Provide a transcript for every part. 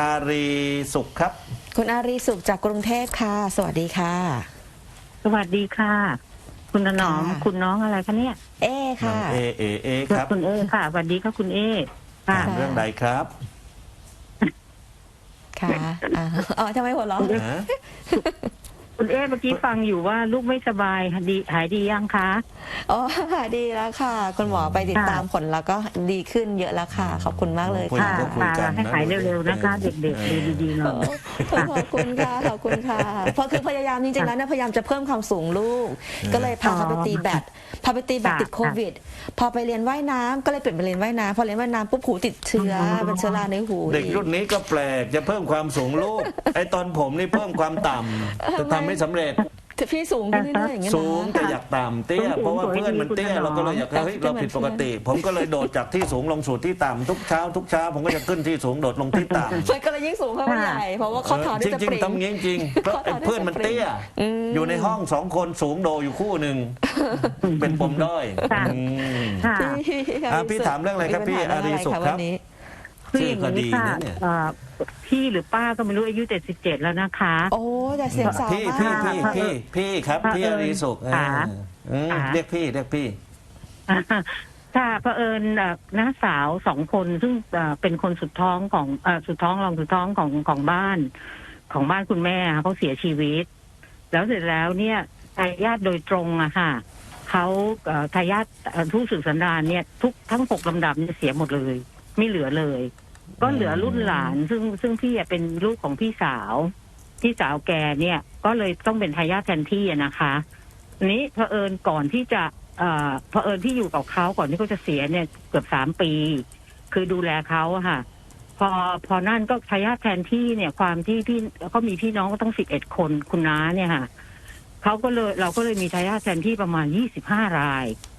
อารีสุขครับ คุณอารีสุขจากกรุงเทพค่ะ สวัสดีค่ะ สวัสดีค่ะ คุณถนอมค่ะ คุณน้องอะไรคะเนี่ยเอค่ะเอเอเอครับคุณเอค่ะสวัสดีค่ะคุณเอค่ะ ถามเรื่องใดครับค่ะอ่าอ๋อทำไมหัวเราะ ฮะ คุณเอเมื่อกี้ฟังอยู่ว่าลูกไม่สบายดีหายดียังคะ อ๋อดีแล้วค่ะ คุณหมอไปติดตามผลแล้วก็ดีขึ้นเยอะแล้วค่ะ ขอบคุณมากเลยคุยค่ะก็คุยกันให้นะหายเร็วๆนะคะ เด็กๆดูดีๆหน่อย ขอบคุณค่ะขอบคุณค่ะเพราะคือพยายามจริงๆแล้วเนี่ยพยายามจะเพิ่มความสูงลูก ก็เลยพาเขาไปตีแบดพาไปตีแบดค่ะติดโควิด พอไปเรียนว่ายน้ำก็เลยเปลี่ยนไปเรียนว่ายน้ำพอเรียนว่ายน้ำปุ๊บหูติดเชื้อเป็นเชื้อราในหูเด็กอีก รุ่นนี้ก็แปลกจะเพิ่มความสูงลูกไอตอนผมนี่เพิ่มความต่ำจะทำไม่สำเร็จ พี่สูงขึ้นเรื่อยๆอย่างเงี้ยนะ สูงแต่อยากต่ำเตี้ยสูงเพราะว่าเพื่อนมันเตี้ยสวยดีเราก็เลยอยากเฮ้ยเราผิดปกติ ผมก็เลยโดดจากที่สูงลงสู่ที่ต่ำทุกเช้าทุกเช้าผมก็จะขึ้นที่สูงโดดลงที่ต่ำ มันก็เลยยิ่งสูงเข้าไปใหญ่เพราะว่าข้อเท้าจที่จะริปงริๆทำงี้จริงๆเพราะไอ้เพื่อนมันเตี้ย อืม อยู่ในห้องสองคนสูงโดอยู่คู่หนึ่งเป็นปมด้อยค่ะ อืม ค่ะ พี่อะพี่ถามเรื่องอะไรครับพี่มีปัญหอารีสุขเงครับวันนี้ คืออย่างนี้ค่ะชื่อก็ดีนะเนี่ยเอ่อพี่หรือป้าก็ไม่รู้อายุเจ็ดสิบเจ็ดแล้วนะคะ โอ้แต่เสียงสาวพี่มาพี่กพี่พี่พี่ครับพระพี่อารีสุขเอิญอ่าค่ะอืมค่ะ เรียกพี่เรียกพี่ค่ะเผอิญเอ่อน้าสาวสองคนซึ่งเอ่อเป็นคนสุดท้องของเอ่อสุดท้องรองสุดท้องของของบ้าน ของบ้านคุณแม่ค่ะเขาเสียชีวิต แล้วเสร็จแล้วเนี่ยทายาทโดยตรงอะค่ะเขาเอ่อทายาทเอ่อผู้สืบสันดานเนี่ยทุกทั้งหกลำดับเนี่ยเสียหมดเลย ไม่เหลือเลย ก็เหลือรุ่นหลาน ซึ่งซึ่งพี่อะเป็นลูกของพี่สาว พี่สาวแกเนี่ย ก็เลยต้องเป็นทายาทแทนที่อะนะคะทีนี้เผอิญก่อนที่จะเอ่อเผอิญที่อยู่กับเขาก่อนที่เขาจะเสียเนี่ยเกือบสามปี คือดูแลเขาอะค่ะ พอพอนั่นก็ทายาทแทนที่เนี่ย ความที่พี่เขามีพี่น้องก็ต้องสิบเอ็ดคนคุณน้าเนี่ยค่ะเขาก็เลยเราก็เลยมีทายาทแทนที่ประมาณยี่สิบห้ารายอ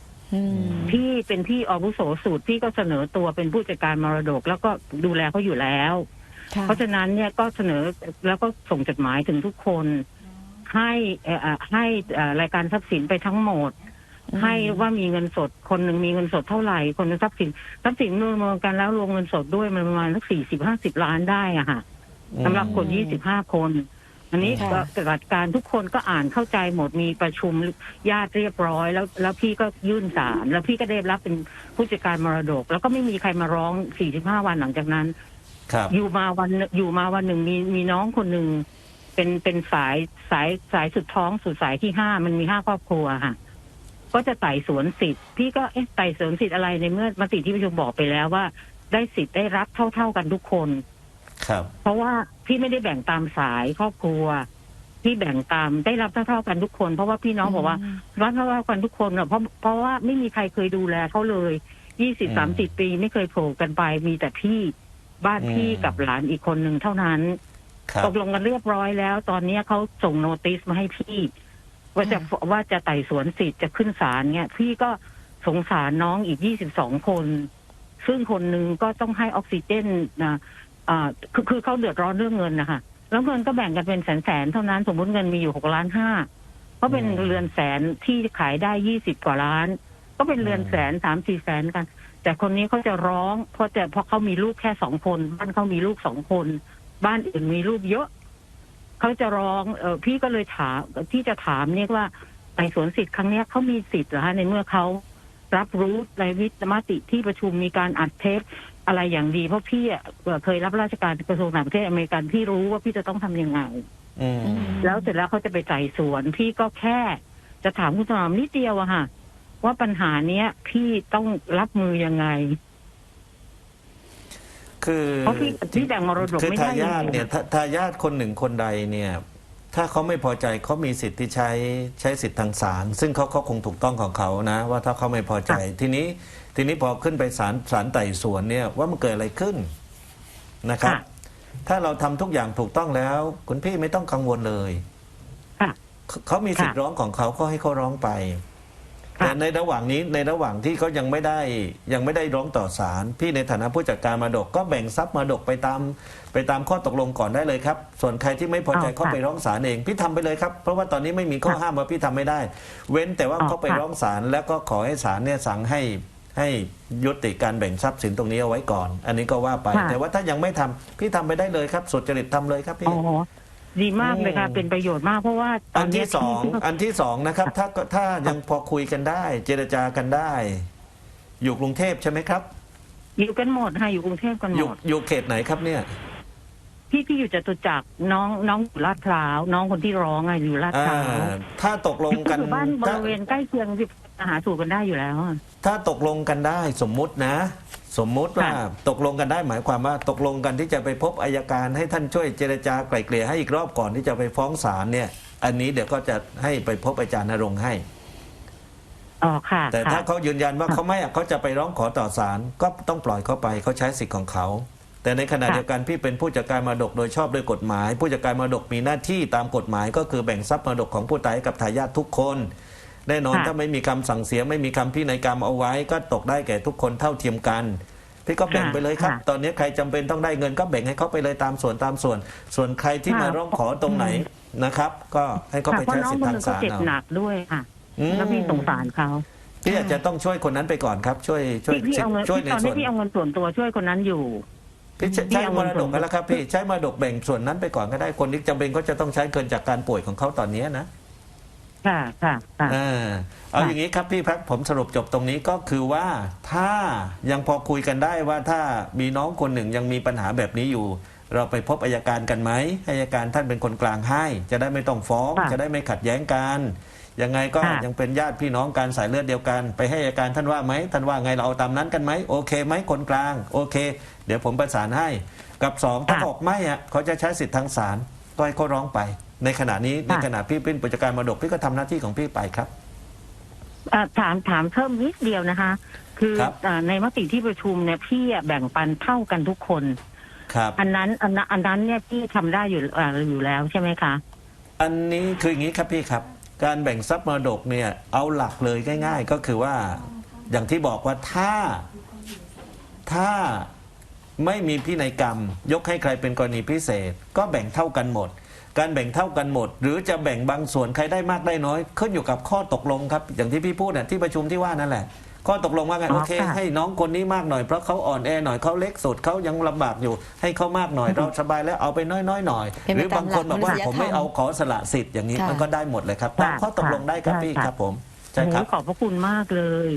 พี่เป็นพี่อาวุโสสูตรพี่ก็เสนอตัวเป็นผู้จัดการมรดก แล้วก็ดูแลเขาอยู่แล้วค่ะเพราะฉะนั้นเนี่ยก็เสนอแล้วก็ส่งจดหมายถึงทุกคน ให้เอ่อเอ่อให้เอ่อรายการทรัพย์สินไปทั้งหมด ให้ว่ามีเงินสดคนหนึ่งมีเงินสดเท่าไหร่คนหนึงทรัพย์สินทรัพย์สินรวมๆกันแล้วรวมเงินสดด้วยมันประมาณสักสี่สิบห้าสิบล้านได้อะค่ะสำหรับคนยี่สิบห้าคน อันนี้ค่ะก็ปฏิบัติการทุกคนก็อ่านเข้าใจหมดมีประชุมญาติเรียบร้อย แล้วแล้วพี่ก็ยื่นศาลแล้วพี่ก็ได้รับเป็นผู้จัดการมรดก แล้วก็ไม่มีใครมาร้องสี่สิบห้าวันหลังจากนั้น ครับ อยู่มาวันอยู่มาวันหนึ่งมีมีน้องคนหนึ่งเป็นเป็นสายสายสายสุดท้องสุดสายที่ห้ามันมีห้าครอบครัวค่ะ ก็จะไต่สวนสิทธิ์พี่ก็เอ๊ะไต่สวนสิทธิ์อะไรในเมื่อมติที่ประชุมบอกไปแล้วว่า ได้สิทธิ์ได้รับเท่าเท่าๆกันทุกคน ครับ เพราะว่า พี่ไม่ได้แบ่งตามสายครอบครัว พี่แบ่งตามได้รับเท่าเท่าๆกันทุกคน เพราะว่าพี่น้องบอกว่ารับเท่าเท่าๆกันทุกคนอะเพราะเพราะว่าไม่มีใครเคยดูแลเขาเลยยี่สิบสามสิบปีไม่เคยโผล่กันไป มีแต่พี่บ้านพี่กับหลานอีกคนหนึ่งเท่านั้นครับตกลงกันเรียบร้อยแล้ว ตอนนี้เขาส่งโนติสมาให้พี่ ว่าจะว่าจะไต่สวนสิทธิ์จะขึ้นศาลเนี่ย พี่ก็สงสารน้องอีกยี่สิบสองคน ซึ่งคนหนึ่งก็ต้องให้ออกซิเจนนะ อ่าคือคือเขาเดือดร้อนเรื่องเงินนะคะแล้วเงินก็แบ่งกันเป็นแสนแสนๆเท่านั้น สมมติเงินมีอยู่หกล้านห้าก็เป็นอืมเรือนแสนที่ขายได้ยี่สิบกว่าล้าน ก็เป็นเรือนอืมแสนสามสี่แสนกัน แต่คนนี้เขาจะร้องเพราะจะเพราะเขามีลูกแค่สองคน บ้านเขามีลูกสองคน บ้านอื่นมีลูกเยอะเขาจะร้องเออพี่ก็เลยถามที่จะถามเนี่ยว่าไต่สวนสิทธิ์ครั้งเนี้ยเขามีสิทธิ์เหรอฮะในเมื่อเขารับรู้ในวิสมติที่ประชุมมีการอัดเทป อะไรอย่างดี เพราะพี่อะเอ่อเคยรับราชการกระทรวงต่างประเทศอเมริกันพี่รู้ว่าพี่จะต้องทำยังไง อืมแล้วเสร็จแล้วเขาจะไปไต่สวน พี่ก็แค่จะถามคุณถนอมนิดเดียวอะค่ะ ว่าปัญหาเนี้ย พี่ต้องรับมือยังไง คือเพราะพี่พี่แบ่งมรดกคือไม่ได้ทายาทยังไงเนี่ยถ้าทายาทคนหนึ่งคนใดเนี่ย ถ้าเขาไม่พอใจเขามีสิทธิ์ที่ใช้ใช้สิทธิ์ทางศาลซึ่งเขาเขาคงถูกต้องของเขานะ ว่าถ้าเขาไม่พอใจทีนี้ทีนี้พอขึ้นไปศาลศาลไต่สวนเนี่ยว่ามันเกิดอะไรขึ้นนะครับค่ะถ้าเราทำทุกอย่างถูกต้องแล้ว คุณพี่ไม่ต้องกังวลเลยค่ะเขาเขามีสิทธิ์ค่ะร้องของเขาก็ให้เขาร้องไปค่ะ แต่ในระหว่างนี้ในระหว่างที่เขายังไม่ได้ยังไม่ได้ร้องต่อศาลพี่ในฐานะผู้จัดการมรดกก็แบ่งทรัพย์มรดกไปตาม ไปตามข้อตกลงก่อนได้เลยครับ ส่วนใครที่ไม่พอใจอ๋อเขาค่ะไปร้องศาลเองพี่ทำไปเลยครับเพราะว่าตอนนี้ไม่มีข้อค่ะห้ามว่าพี่ทำไม่ได้ เว้นแต่ว่าอ๋อเขาไปค่ะร้องศาลแล้วก็ขอให้ศาลเนี่ยสั่งให้ให้ยุติการแบ่งทรัพย์สินตรงนี้เอาไว้ก่อน อันนี้ก็ว่าไปค่ะแต่ว่าถ้ายังไม่ทำพี่ทำไปได้เลยครับสุจริตทำเลยครับพี่อ๋อ ดีมากเลยค่ะอืมเป็นประโยชน์มากเพราะว่าตอัอนนเนี้ที่ยสองที่อันที่สองนะครับ ถ้าถ้ายังพอคุยกันได้ เจรจากันได้ อยู่กรุงเทพใช่ไหมครับ อยู่กันหมดค่ะอยู่กรุงเทพกันอหยู่มด อยู่เขตไหนครับเนี่ยพี่พี่อยู่จตุจักรน้องน้องอยู่ลาดพร้าวน้องคนที่ร้องอะอยู่ลาดอ่าพร้าวถ้าตกลงกันอยู่บ้านบถ้าริเวณใกล้เคียงที่หาสู่กันได้อยู่แล้วอะถ้าตกลงกันได้สมมุตินะ สมมุติว่าค่ะตกลงกันได้หมายความว่าตกลงกันที่จะไปพบอายการให้ท่านช่วยเจรจาไกล่เกลี่ยให้อีกรอบก่อนที่จะไปฟ้องศาลเนี่ย อันนี้เดี๋ยวก็จะให้ไปพบอาจารย์นรงค์ให้อ๋อค่ะ แต่ถ้าค่ะเขายืนยันว่าเขาไม่อะเขาจะไปร้องขอต่อศาลก็ต้องปล่อยเขาไปเขาใช้สิทธิ์ของเขาแต่ในขณะค่ะเดียวกันพี่เป็นผู้จัดการมรดกโดยชอบด้วยกฎหมาย ผู้จัดการมรดกมีหน้าที่ตามกฎหมาย ก็คือแบ่งทรัพย์มรดกของผู้ตายให้กับทายาททุกคน แน่นอนถ้าไม่มีคำสั่งเสียไม่มีคำพินัยกรรมเอาไว้ ก็ตกได้แก่ทุกคนเท่าเทียมกัน พี่ก็แบ่งไปเลยครับ ตอนนี้ใครจำเป็นต้องได้เงินก็แบ่งให้เขาไปเลยตามส่วนตามส่วน ส่วนใครที่มาร้องขอตรงไหนนะครับ ก็ให้เขาค่ะไปเพราะใช้น้องสิทคนธิ์หทานึงงเขาศาลเจ็บเอาหนักด้วยค่ะอืมแล้วพี่สงสารเขาพี่อาจจะต้องช่วยคนนั้นไปก่อนครับ ช่วยช่วยพี่พี่เอาเงินช่วยพี่ในตอนส่นี้วนพี่เอาเงินส่วนตัวช่วยคนนั้นอยู่พี่ใช้พี่ใช้เอามเงินรดกกันแล้วครับพี่ใช้มรดกแบ่งส่วนนั้นไปก่อนก็ได้คนที่จำเป็นก็จะต้องใช้เกินจากการป่วยของเขาตอนนี้นะ ค่ะค่ะค่ะ อ่าเอาอย่างนี้ครับพี่พักผมสรุปจบตรงนี้ก็คือว่าถ้ายังพอคุยกันได้ว่าถ้ามีน้องคนหนึ่งยังมีปัญหาแบบนี้อยู่ เราไปพบอายการกันไหมให้อายการท่านเป็นคนกลางให้ จะได้ไม่ต้องฟ้อง ค่ะจะได้ไม่ขัดแย้งกันยังไงก็ค่ะ ยังเป็นญาติพี่น้องกันสายเลือดเดียวกัน ไปให้อายการท่านว่าไหมท่านว่าไงเราเอาตามนั้นกันไหมโอเคไหมคนกลาง โอเค เดี๋ยวผมประสานให้ กับสองถ้าบอกไม่อะเขาจะใช้สิทธิ์ทางศาล ก็ให้เขาร้องไป ในขณะนี้ในขณะพี่เป็นผู้จัดการมรดกพี่ก็ทำหน้าที่ของพี่ไปครับอ่าถามถามเพิ่มนิดเดียวนะคะ คือครับ อ่าในมติที่ประชุมเนี่ยพี่อะแบ่งปันเท่ากันทุกคน ครับ อันนั้นอันนั้นอันนั้นเนี่ยพี่ทำได้อยู่อ่าอยู่แล้วใช่ไหมคะ อันนี้คืออย่างนี้ครับพี่ครับ การแบ่งทรัพย์มรดกเนี่ยเอาหลักเลยง่าย ๆ ก็คือว่าอย่างที่บอกว่าถ้าถ้า ไม่มีพินัยกรรม ยกให้ใครเป็นกรณีพิเศษ ก็แบ่งเท่ากันหมด การแบ่งเท่ากันหมด หรือจะแบ่งบางส่วนใครได้มากได้น้อย ขึ้นอยู่กับข้อตกลงครับ อย่างที่พี่พูดน่ะที่ประชุมที่ว่านั่นแหละ ข้อตกลงว่าไงอ๋อโอเคค่ะให้น้องคนนี้มากหน่อยเพราะเขาอ่อนแอหน่อยเขาเล็กสุดเขายังลำบากอยู่ ให้เขามากหน่อยเราสบายแล้วเอาไปน้อยๆหน่อยเป็นหไปรือบางคนบอกว่าตามหลักผมไม่มนุษยธรรมเอาขอสละสิทธิ์อย่างนี้ค่ะมันก็ได้หมดเลยครับตามค่ะข้อตกลงได้ครับค่ะพี่ค่ะครับผมใช่ครับโอ้ยขอบพระคุณมากเลย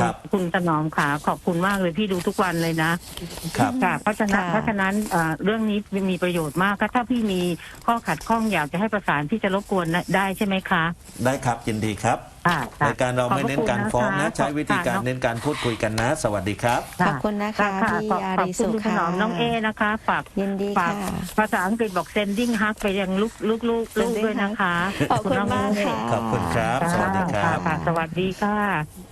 ณครับ คุณถนอมขาขอบคุณมากเลยพี่ดูทุกวันเลยนะครับ ค่ะเพราะฉะนั้นค่ะ เพราะฉะนั้นอ่าเรื่องนี้มีประโยชน์มากก็ถ้าพี่มีข้อขัดข้องอยากจะให้ประสานที่จะรบกวนได้ใช่ไหมคะได้ครับยินดีครับค่ะค่ะรายการเราไม่เน้นการฟ้องนะ ใช้วิธีการขอบพะคุณเน้นการพูดคุยกันนะ สวัสดีครับ ขอบคุณนะคะค่ะพี่ขอบอาขอบรีคุสุณขคุณถค่ะนอมน้องเอนะคะฝาก ยินดีฝากค่ะภาษาอังกฤษบอก sending hug ไปยังลูกลูกลูกลูก Sending ด้วยนะคะขอบคุณน้งมากเค่ะ ขอบคุณครับ สวัสดีครับ ค่ะ สวัสดีค่ะ